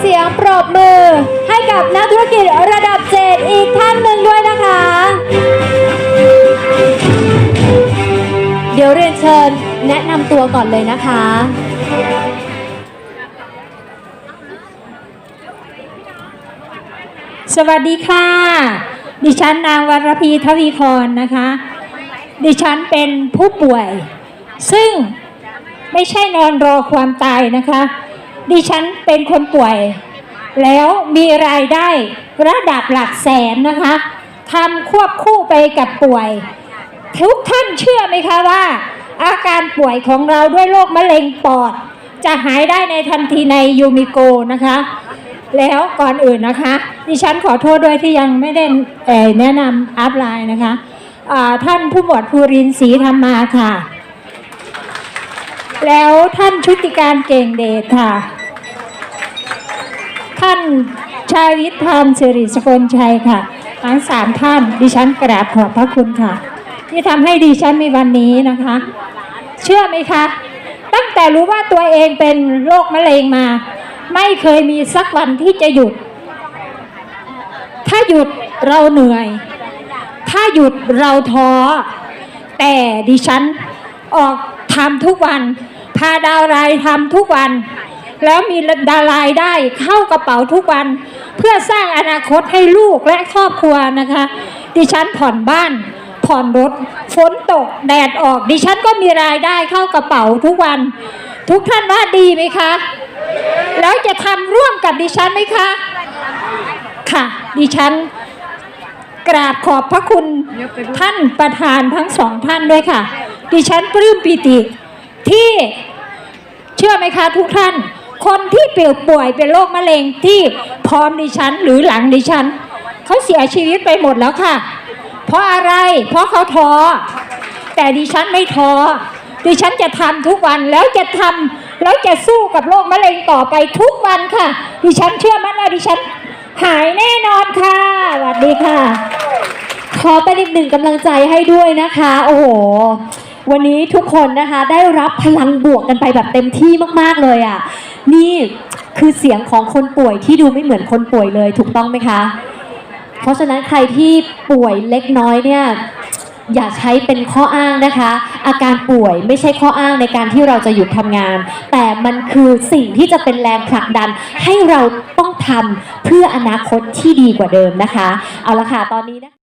เสียงปรบมือ ให้กับนักธุรกิจระดับเจ็ดอีกท่านหนึ่งด้วยนะคะ เดี๋ยวเรียนเชิญแนะนำตัวก่อนเลยนะคะ สวัสดีค่ะ ดิฉันนางวรพีทวีครนะคะ ดิฉันเป็นผู้ป่วย ซึ่งไม่ใช่นอนรอความตายนะคะ ดิฉันเป็นคนป่วย แล้วมีรายได้ระดับหลักแสนนะคะทำควบคู่ไปกับป่วย ทุกท่านเชื่อไหมคะว่า อาการป่วยของเราด้วยโรคมะเร็งปอด จะหายได้ในทันทีในยูมิโกนะคะ แล้วก่อนอื่นนะคะ ดิฉันขอโทษด้วยที่ยังไม่ได้แนะนำอัพไลน์นะคะท่านผู้หมวดภูรินทร์ศรีธรรมาค่ะ แล้วท่านชุติการเก่งเดชค่ะ ท่านชาวิทย์พามสิริสกลชัยค่ะ ทั้งสามท่านดิฉันกราบขอบพระคุณค่ะ ที่ทำให้ดิฉันมีวันนี้นะคะ เชื่อไหมคะ ตั้งแต่รู้ว่าตัวเองเป็นโรคมะเร็งมา ไม่เคยมีสักวันที่จะหยุด ถ้าหยุดเราเหนื่อย ถ้าหยุดเราท้อ แต่ดิฉันออกทำทุกวัน พาดาวรายทำทุกวัน แล้วมีดารายได้เข้ากระเป๋าทุกวัน เพื่อสร้างอนาคตให้ลูกและครอบครัวนะคะ ดิฉันผ่อนบ้าน ผ่อนรถฝนตกแดดออก ดิฉันก็มีรายได้เข้ากระเป๋าทุกวัน ทุกท่านว่าดีไหมคะ แล้วจะทำร่วมกับดิฉันไหมคะ ค่ะ ดิฉันกราบขอบพระคุณท่านประธานทั้งสองท่านด้วยค่ะ ดิฉันปลื้มปิติที่ ชื่อไหมคะทุกท่าน คนที่เปลี่ยวป่วยเป็นโรคมะเร็งที่พร้อมดิฉันหรือหลังดิฉัน เขาเสียชีวิตไปหมดแล้วค่ะ เพราะอะไร เพราะเขาท้อ แต่ดิฉันไม่ท้อ ดิฉันจะทำทุกวันแล้วจะทำแล้วจะสู้กับโรคมะเร็งต่อไปทุกวันค่ะ ดิฉันเชื่อมั่นว่าดิฉันหายแน่นอนค่ะสวัสดีค่ะ ขอเป็นอีกหนึ่งกำลังใจให้ด้วยนะคะ โอ้โห วันนี้ทุกคนนะคะได้รับพลังบวกกันไปแบบเต็มที่มากๆเลยอะ นี่คือเสียงของคนป่วยที่ดูไม่เหมือนคนป่วยเลยถูกต้องไหมคะ เพราะฉะนั้นใครที่ป่วยเล็กน้อยเนี่ยอย่าใช้เป็นข้ออ้างนะคะ อาการป่วยไม่ใช่ข้ออ้างในการที่เราจะหยุดทำงาน แต่มันคือสิ่งที่จะเป็นแรงผลักดัน ให้เราต้องทำเพื่ออนาคตที่ดีกว่าเดิมนะคะ เอาละค่ะตอนนี้นะ